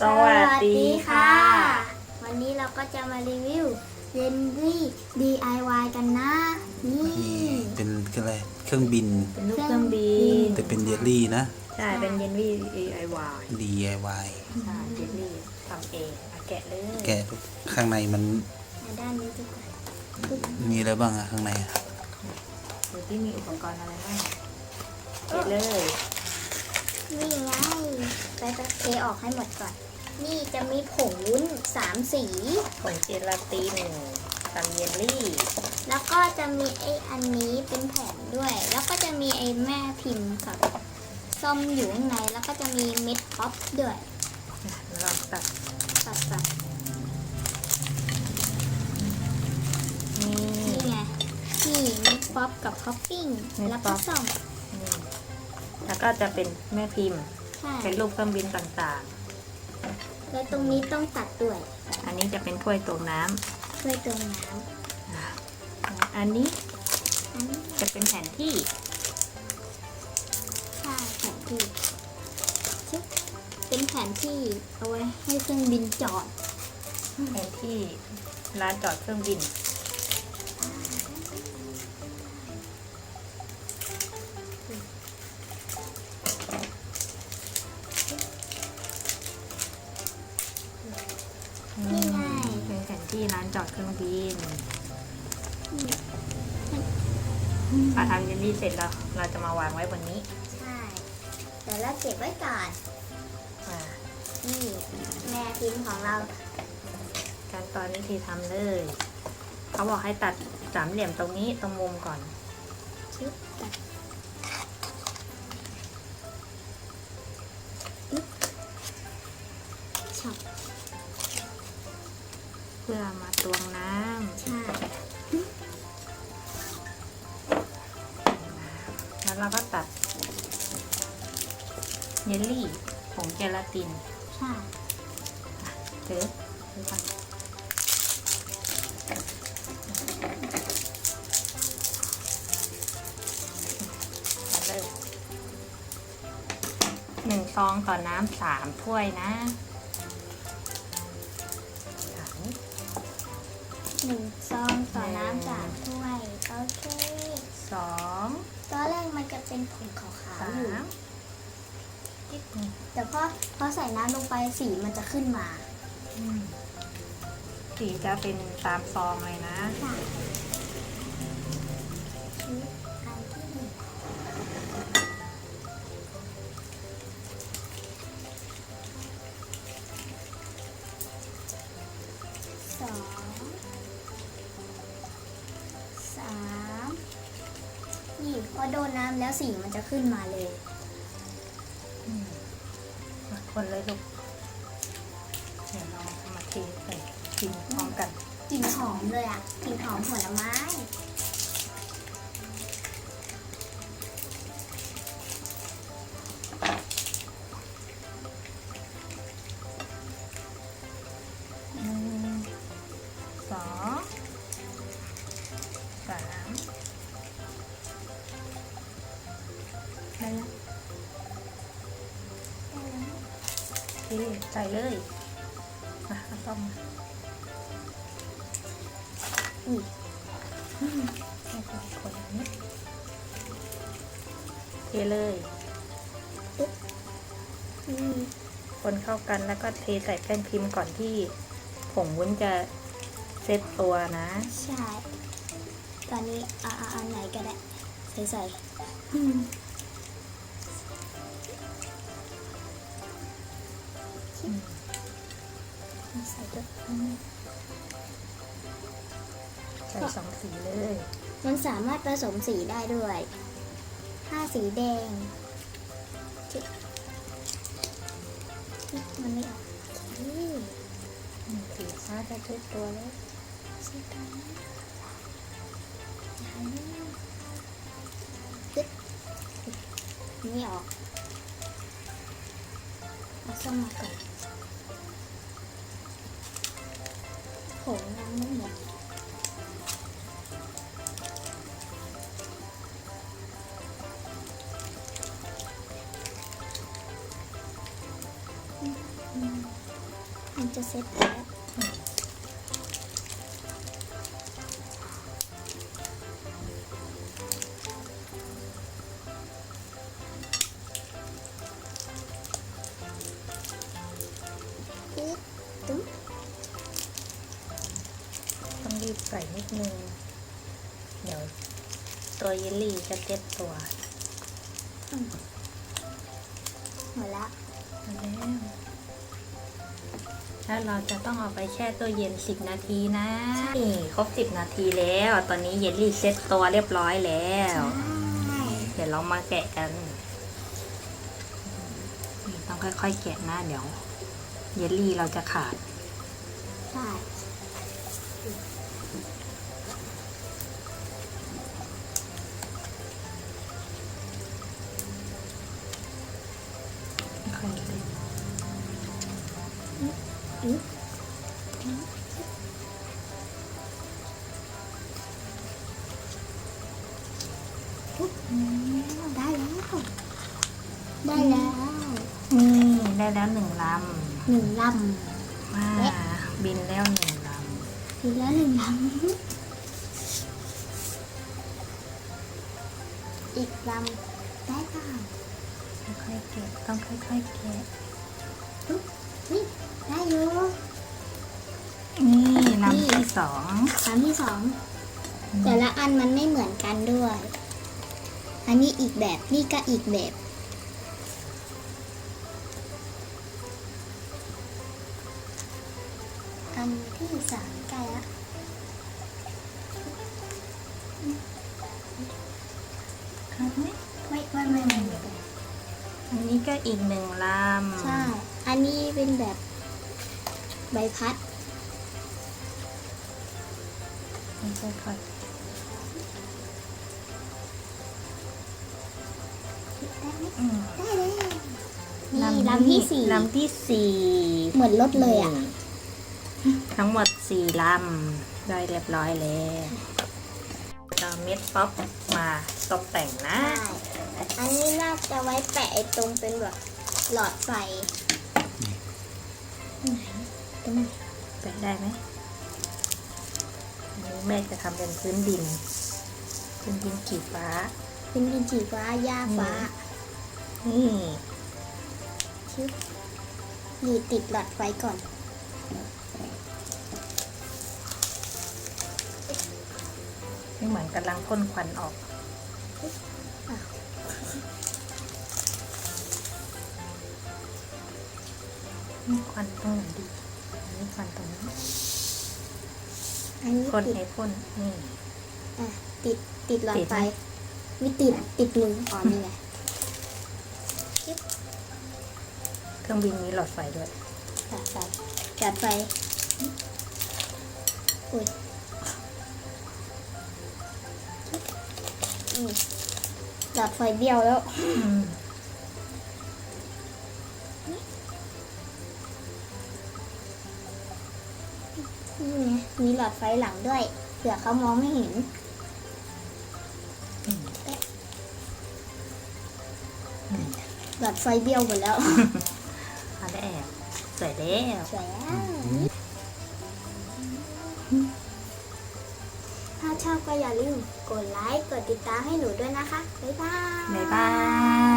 สวัสดีค่ะ วันนี้เราก็จะมารีวิวเยนวี่ DIY กันนะนี่นี่ เป็นอะไรเครื่องบิน เป็นลูกเครื่องบินแต่เป็นเยลลี่นะ ใช่ เป็นเยนวี่ DIY DIY ใช่เยลลี่ทำเองอะแกะเลยแกะข้างในมันในด้านนี้ดีกว่ามีอะไรบ้างอะข้างในอะดูที่มีอุปกรณ์อะไรบ้างแกะเลย นี่ไง ไปไปเทออกให้หมดก่อน นี่จะมีผงวุ้นสามสี ผงเจลาตินทำเยลลี่ แล้วก็จะมีไอ้อันนี้เป็นแผ่นด้วย แล้วก็จะมีไอ้แม่พิมพ์กับส้มอยู่ข้างในแล้วก็จะมีเม็ดป๊อปด้วยเราตัดตัดตัดนี่นี่ไงนี่เม็ดป๊อปกับท็อปปิ้งเม็ดแล้วป๊ก็อปส้มนี่ แล้วก็จะเป็นแม่พิมพ์ ใช่เป็นรูปเครื่องบินต่างแล้วตรงนี้ต้องตัดด้วยๆ อันนี้จะเป็นถ้วยตวงน้ำช่วยตรงน้อันนี้ำอันนี้จะเป็นแผนที่ใช่แผนที่ชึบเป็นแผนที่เอาไว้ให้เครื่องบินจอด แผนที่ร้านจอดเครื่องบินนี่ จอดเครื่องบินพอทำเยลลี่เสร็จแล้ว เราจะมาวางไว้บนนี้ใช่เดี๋ยวเราเก็บไว้ก่อน อ่านี่แม่พิมพ์ของเราการตอนนี้ทีทำเลย เขาบอกให้ตัดสามเหลี่ยมตรงนี้ตรงมุมก่อน ชึบตัดอึ๊บช็อป เพื่อมาตวงน้ใช่ำแล้วเราก็ตัดเยลลี่ผงเจลาตินใช่เถือดูก่อนตัดเลยหนึ่งซองต่อน้ำสามถ้วยนะ หนึ่งซองต่อน้ำสามถ้วยโอเคสองตอนแรกมันจะเป็นผงขาวสาๆอยู่มแต่พอพอใส่น้ำลงไปสีมันจะขึ้นมาอืมสีจะเป็นตามซองเลยนะ พอโดนน้ำแล้วสีมันจะขึ้นมาเลยอืมมาคนเลยลูกเดี๋ยวเราเอามาเทใส่กินพร้อมกัน กลิ่นหอมเลยอะกลิ่นหอมผลไม้ ใส่เลยมาต้มมอุ้ยให้คนนนี้เทเลยอืมคนเข้ากันแล้วก็เทใส่แป้นพิมพ์ก่อนที่ผงวุ้นจะเซตตัวนะ ใช่ ตอนนี้อาอาอันไหนก็ได้ ใส่ใส่ อืมใส่ด้วยใส่สองสีเลย มันสามารถผสมสีได้ด้วย ถ้าสีแดงมันไม่ออกสีฟ้าจะเซตตัวแล้วสีดำอืมจิ๊บไม่ออกเอาส้มมาก่อน ผงยังไม่หมดมันจะเซ็ตแล้ว รีบใส่นิดนึง เดี๋ยวตัวเยลลี่จะเจ็ดตัวหมดละแล้วเราจะต้องเอาไปแช่ตู้เย็น 10 นาทีนะนี่ครบ 10 นาทีแล้ว ตอนนี้เยลลี่เซ็ตตัวเรียบร้อยแล้วใช่เดี๋ยวเรามาแกะกันนี่ต้องค่อยๆแกะนะเดี๋ยว เยลลี่เราจะขาดใช่ ได้แล้ว ได้แล้วนี่ได้แล้วหนึ่งลหนึ่งลำมาบินแล้วหนึ่งลำทีละหนึ่งลำอีกลำได้เปล่าำค่อยๆแกะต้องค่อยๆแกะปุ๊บนี่ได้อยู่นี่ลำที่สองลำที่สองแต่ละอันมันไม่เหมือนกันด้วย อันนี้อีกแบบนี่ก็อีกแบบ อันที่สามใกล้ละขาดไหมไม่ไม่ไม่ไม่ไม่อันนี้ก็อีกหนึ่งลำใช่ อันนี้เป็นแบบใบพัดค่อยได้ ลยนี่ลำที่สี่ลำที่สี่เหมือนรถเลยอะ ทั้งหมดสี่ลำได้เรียบร้อยแล้วเราเม็ดป๊อปมาตกแต่งนะใช่อันนี้น่าจะไว้แปะไอ้ตรงเป็นแบบหลอดไฟไหนตรงไหนแปะได้ไหมอันนี้แม่จะทำเป็นพื้นดิน พื้นดินขีดฟ้า เป็นดินสีฟ้าหญ้าฟ้า นี่ชึบนี่ติดหลอดไฟก่อนนี่เหมือนกำลังพ่นควันออกอะนี่ควันตรงไหนดีอันนี่ควันตรงนี้อันนี้พ่นติดให้พ่นนี่อะติดติดหลอดติดไฟไหมไม่ติดติดมืออ๋อนี่ไง เครื่องบินมีหลอดไฟด้วยหลอดไฟหลอดไฟ อุ้ยนี่หลอดไฟเบี้ยวแล้วอืมนี่ไงมีหลอดไฟหลังด้วยเผื่อเขามองไม่เห็นอืมหลอดไฟเบี้ยวหมดแล้ว วยแล้วสวยอะถ้าชอบก็อย่าลืมกดไลค์ กดติดตามให้หนูด้วยนะคะ บ๊ายบาย บ๊ายบาย